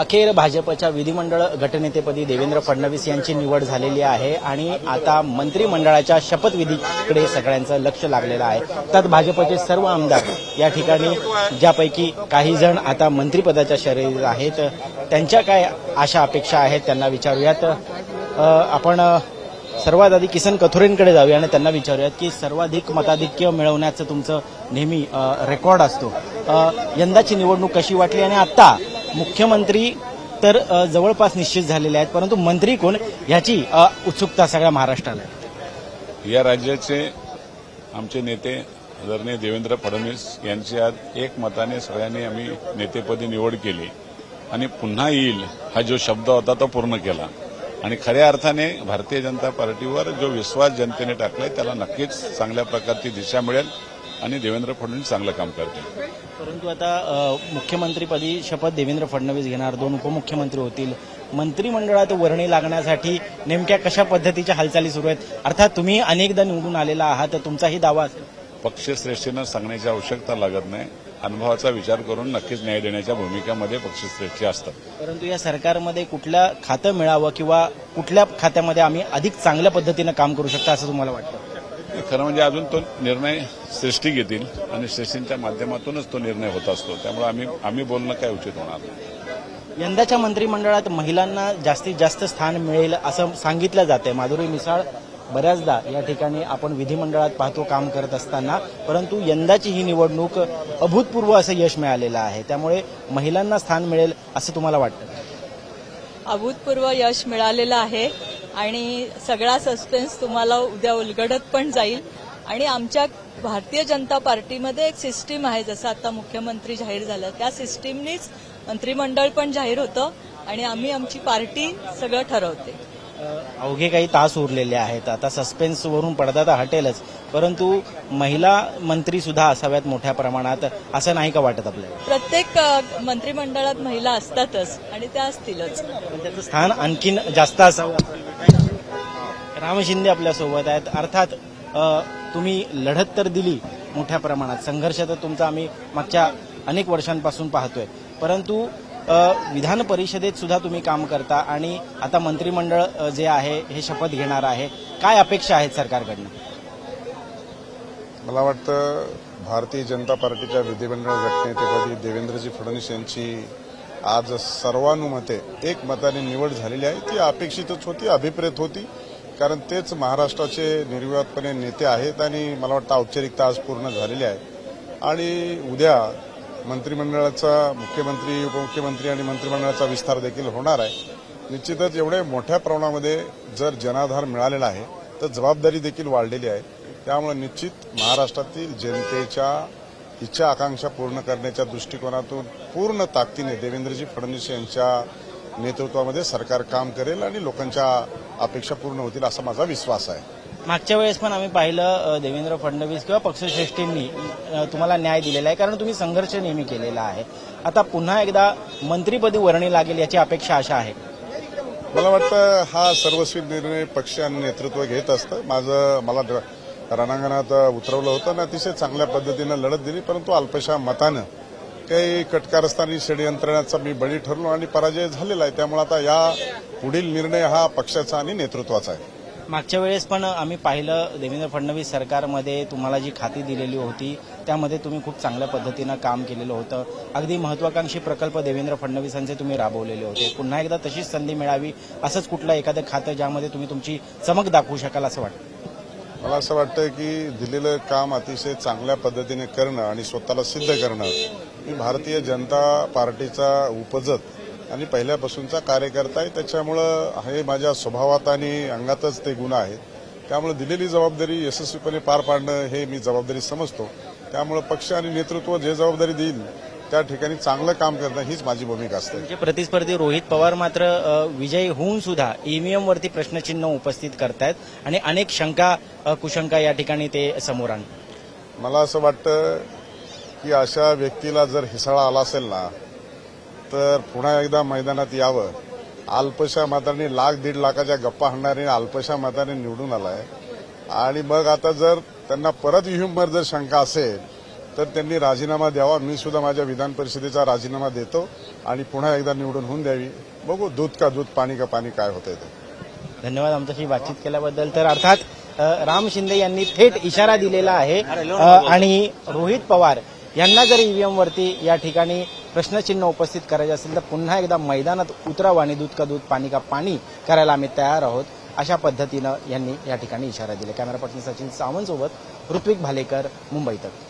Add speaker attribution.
Speaker 1: अखेर भाजपच्या विधिमंडळ गटनेतेपदी देवेंद्र फडणवीस यांची निवड झालेली आहे आणि आता मंत्रिमंडळाच्या शपथविधीकडे सगळ्यांचं लक्ष लागलेलं आहे. त्यात भाजपचे सर्व आमदार या ठिकाणी ज्यापैकी काही जण आता मंत्रिपदाच्या शर्यतीत आहेत त्यांच्या काय आशा अपेक्षा आहेत त्यांना विचारूयात. आपण सर्वात आधी किसन कथोरेंकडे जाऊया आणि त्यांना विचारूयात की सर्वाधिक मताधिक्य मिळवण्याचं तुमचं नेहमी रेकॉर्ड असतो. यंदाची निवडणूक कशी वाटली आणि आता मुख्यमंत्री तर जवळपास निश्चित झालेले आहेत परंतु मंत्री कोण ह्याची उत्सुकता सगळ्या महाराष्ट्राला आहे.
Speaker 2: या राज्याचे आमचे नेते आदरणीय देवेंद्र फडणवीस यांची आज एक मताने सगळ्यांनी आम्ही नेतेपदी निवड केली आणि पुन्हा येईल हा जो शब्द होता तो पूर्ण केला. आणि खऱ्या अर्थाने भारतीय जनता पार्टीवर जो विश्वास जनतेने टाकलाय त्याला नक्कीच चांगल्या प्रकारची दिशा मिळेल. आणि देवेंद्र फडणवीस चांगलं काम करतील.
Speaker 1: परंतु आता मुख्यमंत्रीपदी शपथ देवेंद्र फडणवीस घेणार दोन उपमुख्यमंत्री होतील. मंत्रिमंडळात वर्णी लागण्यासाठी नेमक्या कशा पद्धतीच्या हालचाली सुरू आहेत? अर्थात तुम्ही अनेकदा निवडून आलेला आहात तुमचाही दावा असेल.
Speaker 2: पक्षश्रेष्ठीनं सांगण्याची आवश्यकता लागत नाही. अनुभवाचा विचार करून नक्कीच न्याय देण्याच्या भूमिकेमध्ये पक्षश्रेष्ठी असतात.
Speaker 1: परंतु या सरकारमध्ये कुठलं खातं मिळावं किंवा कुठल्या खात्यामध्ये आम्ही अधिक चांगल्या पद्धतीनं काम करू शकतो असं तुम्हाला वाटतं?
Speaker 2: खरं म्हणजे अजून तो निर्णय श्रेष्ठी घेतील आणि श्रेष्ठींच्या माध्यमातूनच तो निर्णय होत असतो. त्यामुळे आम्ही आम्ही बोलणं काय उचित होणार
Speaker 1: यंदाच्या मंत्रिमंडळात महिलांना जास्तीत जास्त स्थान मिळेल असं सांगितलं जाते माधुरी मिसाळ बऱ्याचदा या ठिकाणी आपण विधिमंडळात पाहतो काम करत असताना. परंतु यंदाची ही निवडणूक अभूतपूर्व असं यश मिळालेलं आहे. त्यामुळे महिलांना स्थान मिळेल असं तुम्हाला वाटतं?
Speaker 3: अभूतपूर्व यश मिळालेलं आहे. आणि सगळा सस्पेन्स तुम्हाला उद्या उलगडत पण जाईल. आणि आमच्या भारतीय जनता पार्टीमध्ये एक सिस्टीम आहे जसं आता मुख्यमंत्री जाहीर झालं त्या सिस्टीमनीच मंत्रिमंडळ पण जाहीर होतं आणि आम्ही आमची पार्टी सगळं ठरवते.
Speaker 1: अवघे काही तास उरलेले आहेत. आता सस्पेन्सवरून पडदा तर हटेलच. परंतु महिला मंत्री सुद्धा असाव्यात मोठ्या प्रमाणात असं नाही का वाटत आपल्याला?
Speaker 3: प्रत्येक मंत्रिमंडळात महिला असतातच आणि त्या असतीलच.
Speaker 1: पण त्याचं स्थान आणखीन जास्त असावं. राम शिंदे आपल्यासोबत आहेत. अर्थात तुम्ही लढत तर दिली मोठ्या प्रमाणात. संघर्ष तर तुमचा आम्ही मागच्या अनेक वर्षांपासून पाहतोय. परंतु विधान परिषदेत सुद्धा तुम्ही काम करता आणि आता मंत्रिमंडळ जे आहे हे शपथ घेणार आहे. काय अपेक्षा आहेत सरकारकडनं?
Speaker 4: मला वाटतं भारतीय जनता पार्टीच्या विधिमंडळ गटनेतेपदी देवेंद्रजी फडणवीस यांची आज सर्वानुमते एक मताने निवड झालेली आहे. ती अपेक्षितच होती अभिप्रेत होती कारण तेच महाराष्ट्राचे निर्विवादपणे नेते आहेत आणि मला वाटतं औपचारिकता आज पूर्ण झालेली आहे. आणि उद्या मंत्रिमंडळाचा मुख्यमंत्री उपमुख्यमंत्री आणि मंत्रिमंडळाचा विस्तार देखील होणार आहे. निश्चितच एवढ्या मोठ्या प्रमाणामध्ये जर जनाधार मिळालेला आहे तर जबाबदारी देखील वाढलेली आहे. त्यामुळे निश्चित महाराष्ट्रातील जनतेच्या इच्छा आकांक्षा पूर्ण करण्याच्या दृष्टिकोनातून पूर्ण ताकदीने देवेंद्रजी फडणवीस यांच्या नेतृत्वामध्ये सरकार काम करेल आणि लोकांच्या अपेक्षा पूर्ण होतील असा माझा विश्वास आहे.
Speaker 1: मागच्या वेळेस पण आम्ही पाहिलं देवेंद्र फडणवीस किंवा पक्षश्रेष्ठींनी तुम्हाला न्याय दिलेला आहे कारण तुम्ही संघर्ष नेहमी केलेला आहे. आता पुन्हा एकदा मंत्रीपदी वर्णी लागेल याची अपेक्षा अशा आहे.
Speaker 4: मला वाटतं हा सर्वस्वी निर्णय पक्ष आणि नेतृत्व घेत असतं. माझं मला रणांगणात उतरवलं होतं आणि अतिशय चांगल्या पद्धतीनं लढत दिली परंतु अल्पशा मतानं काही कटकारस्थानी षडयंत्रणाचा मी बळी ठरलो आणि पराजय झालेला आहे. त्यामुळे आता या पुढील निर्णय हा पक्षाचा आणि नेतृत्वाचा आहे.
Speaker 1: मागच्या वेळेस पण आम्ही पाहिलं देवेंद्र फडणवीस सरकारमध्ये तुम्हाला जी खाती दिलेली होती त्यामध्ये तुम्ही खूप चांगल्या पद्धतीनं काम केलेलं होतं. अगदी महत्वाकांक्षी प्रकल्प देवेंद्र फडणवीसांचे तुम्ही राबवलेले होते. पुन्हा एकदा तशीच संधी मिळावी असंच कुठलं एखादं खातं ज्यामध्ये तुम्ही तुमची चमक दाखवू शकाल असं वाटतं.
Speaker 4: मला असं वाटतं की दिलेलं काम अतिशय चांगल्या पद्धतीने करणं आणि स्वतःला सिद्ध करणं मी भारतीय जनता पार्टीचा उपजत आणि पहिल्यापासूनचा कार्यकर्ता आहे. त्याच्यामुळं हे माझ्या स्वभावात आणि अंगातच ते गुण आहेत. त्यामुळे दिलेली जबाबदारी यशस्वीपणे पार पाडणं हे मी जबाबदारी समजतो. त्यामुळे पक्ष आणि नेतृत्व जे जबाबदारी देईल त्या ठिकाणी चांगलं काम करणं हीच माझी भूमिका असते.
Speaker 1: म्हणजे प्रतिस्पर्धी रोहित पवार मात्र विजयी होऊन सुद्धा ईव्हीएम वरती प्रश्नचिन्ह उपस्थित करतायत आणि अनेक शंका कुशंका या ठिकाणी ते समोर आणतात.
Speaker 4: मला असं वाटतं की अशा व्यक्तीला जर हिसाळा आला असेल ना तर पुन्हा एकदा मैदानात यावं. अल्पशा मताने लाख दीड लाखाच्या गप्पा हाणणारे अल्पशा मताने निवडून आलाय. आणि मग आता जर त्यांना परत व्ह्यूमवर जर शंका असेल तर त्यांनी राजीनामा द्यावा. मी सुद्धा माझ्या विधान परिषदेचा राजीनामा देतो आणि पुन्हा एकदा निवडून होऊन द्यावी. बघू दूध का दूध पाणी का पाणी काय होतंय ते.
Speaker 1: धन्यवाद आमच्याशी बातचीत केल्याबद्दल. तर अर्थात राम शिंदे यांनी थेट इशारा दिलेला आहे. आणि रोहित पवार यांना जर ईव्हीएमवरती या ठिकाणी प्रश्नचिन्ह उपस्थित करायचे असेल तर पुन्हा एकदा मैदानात उतरावं आणि दूध का दूध पाणी का पाणी करायला आम्ही तयार आहोत अशा पद्धतीनं यांनी या ठिकाणी इशारा दिला. कॅमेरा पर्सन सचिन सावंत सोबत ऋत्विक भालेकर मुंबईतक